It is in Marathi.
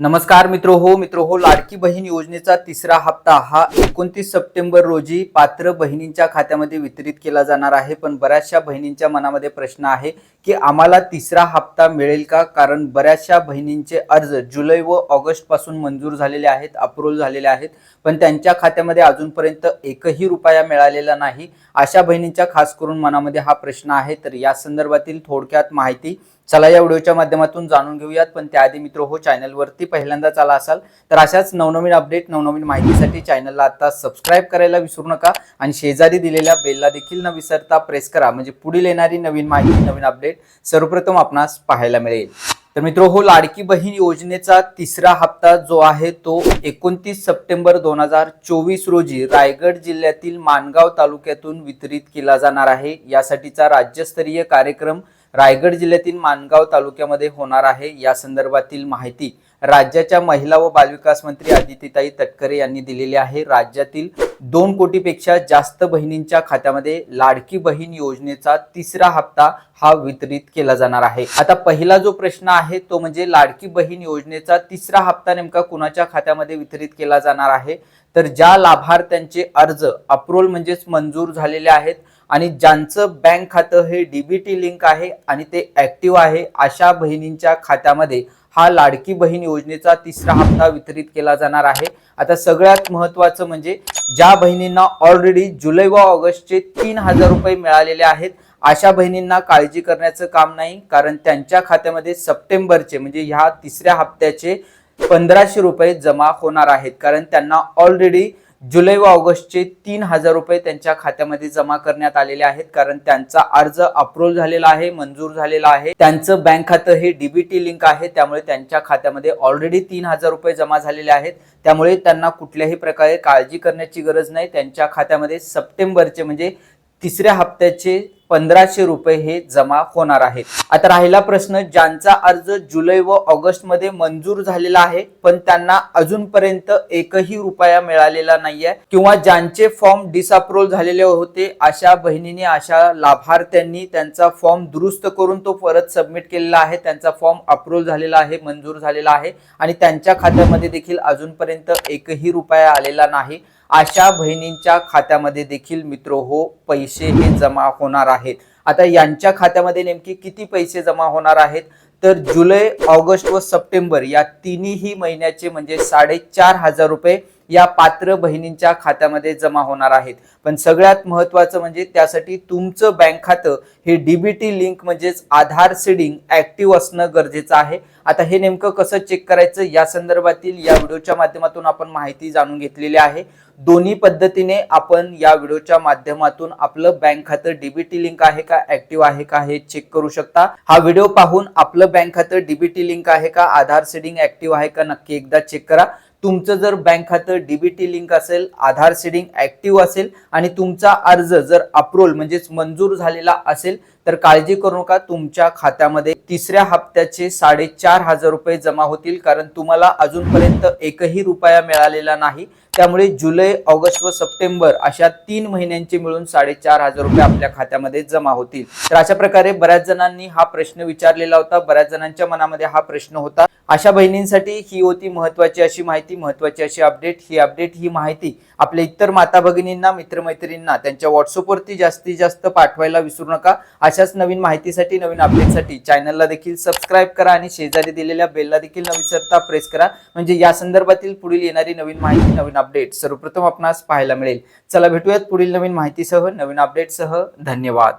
नमस्कार मित्र हो मित्र हो लाडकी बहीण योजनेचा तिसरा हप्ता हा एकोणतीस सप्टेंबर रोजी पात्र बहिणींच्या खात्यामध्ये वितरित केला जाणार आहे. पण बऱ्याचशा बहिणींच्या मनामध्ये प्रश्न आहे की आम्हाला तिसरा हप्ता मिळेल का? कारण बऱ्याचशा बहिणींचे अर्ज जुलै व ऑगस्टपासून मंजूर झालेले आहेत अप्रूव्ह झालेले आहेत. पण त्यांच्या खात्यामध्ये अजूनपर्यंत एकही रुपया मिळालेला नाही. अशा बहिणींच्या खास करून मनामध्ये हा प्रश्न आहे. तर या संदर्भातील थोडक्यात माहिती चला या व्हिडिओच्या माध्यमातून जाणून घेऊयात. पण त्याआधी मित्र हो चॅनलवरती पहिल्यांदाच आला असाल तर अशाच नवनवीन अपडेट नवनवीन माहितीसाठी चॅनलला आता सबस्क्राईब करायला विसरू नका आणि शेजारी दिलेल्या बेलला देखील न विसरता प्रेस करा. म्हणजे पुढील येणारी नवीन माहिती नवीन अपडेट सर्वप्रथम आपणास पाहायला मिळेल. तर मित्र हो लाडकी बहीण योजनेचा तिसरा हप्ता जो आहे तो एकोणतीस सप्टेंबर दोन हजार चोवीस रोजी रायगड जिल्ह्यातील माणगाव तालुक्यातून वितरित केला जाणार आहे. यासाठीचा राज्यस्तरीय कार्यक्रम रायगड जिल्ह्यातील माणगाव तालुक्यामध्ये होणार आहे. या संदर्भातील माहिती राज्याच्या महिला व बालविकास मंत्री आदित्यताई तटकरे यांनी दिलेली आहे. राज्यातील दोन कोटीपेक्षा जास्त बहिणींच्या खात्यामध्ये लाडकी बहीण योजनेचा तिसरा हप्ता हा वितरित केला जाणार आहे. आता पहिला जो प्रश्न आहे तो म्हणजे लाडकी बहीण योजनेचा तिसरा हप्ता नेमका कुणाच्या खात्यामध्ये वितरित केला जाणार आहे? तर ज्या लाभार्थ्यांचे अर्ज अप्रूव्हल म्हणजेच मंजूर झालेले आहेत आणि ज्यांचं बँक खातं हे डीबीटी लिंक आहे आणि ते ऍक्टिव्ह आहे अशा बहिणींच्या खात्यामध्ये हा लाडकी बहीण योजनेचा तिसरा हप्ता वितरित केला जाणार आहे. आता सगळ्यात महत्वाचं म्हणजे ज्या बहिणींना ऑलरेडी जुलै व ऑगस्टचे तीन हजार रुपये मिळालेले आहेत अशा बहिणींना काळजी करण्याचं काम नाही कारण त्यांच्या खात्यामध्ये सप्टेंबरचे म्हणजे ह्या तिसऱ्या हप्त्याचे पंधराशे रुपये जमा होणार आहेत. कारण त्यांना ऑलरेडी जुलै व ऑगस्टचे तीन हजार रुपये त्यांच्या खात्यामध्ये जमा करण्यात आलेले आहेत. कारण त्यांचा अर्ज अप्रूव्ह झालेला आहे मंजूर झालेला आहे. त्यांचं बँक खातं हे डीबीटी लिंक आहे त्यामुळे त्यांच्या खात्यामध्ये ऑलरेडी तीन हजार रुपये जमा झालेले आहेत. त्यामुळे त्यांना कुठल्याही प्रकारे काळजी करण्याची गरज नाही. त्यांच्या खात्यामध्ये सप्टेंबरचे म्हणजे तिसऱ्या हप्त्याचे पंधराशे रुपये हे जमा होणार आहेत. आता राहिला प्रश्न ज्यांचा अर्ज जुलै व ऑगस्टमध्ये मंजूर झालेला आहे पण त्यांना अजूनपर्यंत एकही रुपया मिळालेला नाहीये किंवा ज्यांचे फॉर्म डिसअप्रूव्ह झालेले होते अशा बहिणीने अशा लाभार्थ्यांनी त्यांचा फॉर्म दुरुस्त करून तो परत सबमिट केलेला आहे त्यांचा फॉर्म अप्रूव्ह झालेला आहे मंजूर झालेला आहे आणि त्यांच्या खात्यामध्ये देखील अजूनपर्यंत एकही रुपया आलेला नाही. अशा बहिणींच्या खात्यामध्ये देखील मित्र हो पैसे हे जमा होणार आहेत. आता यांच्या खात्यामध्ये नेमके किती पैसे जमा होणार आहेत? तर जुलै ऑगस्ट व सप्टेंबर या तिन्ही महिन्याचे म्हणजे साडेचार हजार रुपये या पात्र बहिणींच्या खात्यामध्ये जमा होणार आहेत. पण सगळ्यात महत्वाचं म्हणजे त्यासाठी तुमचं बँक खातं हे डीबीटी लिंक म्हणजेच आधार सीडिंग ऍक्टिव्ह असणं गरजेचं आहे. आता हे नेमकं कसं चेक करायचं या संदर्भातील या व्हिडिओच्या माध्यमातून आपण माहिती जाणून घेतलेली आहे. दोन्ही पद्धतीने आपण या व्हिडिओच्या माध्यमातून आपलं बँक खातं डीबीटी लिंक आहे का ऍक्टिव्ह आहे का हे चेक करू शकता. हा व्हिडिओ पाहून आपलं बँक खातं डीबीटी लिंक आहे का आधार सीडिंग ऍक्टिव्ह आहे का नक्की एकदा चेक करा. तुमचं जर बँक खातं डीबीटी लिंक असेल आधार सिडिंग ऍक्टिव्ह असेल आणि तुमचा अर्ज जर अप्रूव्हल म्हणजेच मंजूर झालेला असेल तर काळजी करू नका तुमच्या खात्यामध्ये तिसऱ्या हप्त्याचे साडेचार हजार रुपये जमा होतील कारण तुम्हाला अजूनपर्यंत एकही रुपया मिळालेला नाही. त्यामुळे जुलै ऑगस्ट व सप्टेंबर अशा तीन महिन्यांचे मिळून साडेचार हजार रुपये आपल्या खात्यामध्ये जमा होतील. तर अशा प्रकारे बऱ्याच जणांनी हा प्रश्न विचारलेला होता बऱ्याच जणांच्या मनामध्ये हा प्रश्न होता. अशा बहिणींसाठी ही होती महत्वाची अशी माहिती महत्वाची अशी अपडेट. ही अपडेट ही माहिती आपल्या इतर माता भगिनींना मित्रमैत्रिणींना त्यांच्या व्हॉट्सअपवरती जास्तीत जास्त पाठवायला विसरू नका. अशाच नवीन माहितीसाठी नवीन अपडेटसाठी चॅनलला देखील सबस्क्राईब करा आणि शेजारी दिलेल्या बेलला देखील न विसरता प्रेस करा. म्हणजे या संदर्भातील पुढील येणारी नवीन माहिती नवीन अपडेट सर्वप्रथम आपणास पाहायला मिळेल. चला भेटूयात पुढील नवीन माहितीसह नवीन अपडेटसह धन्यवाद.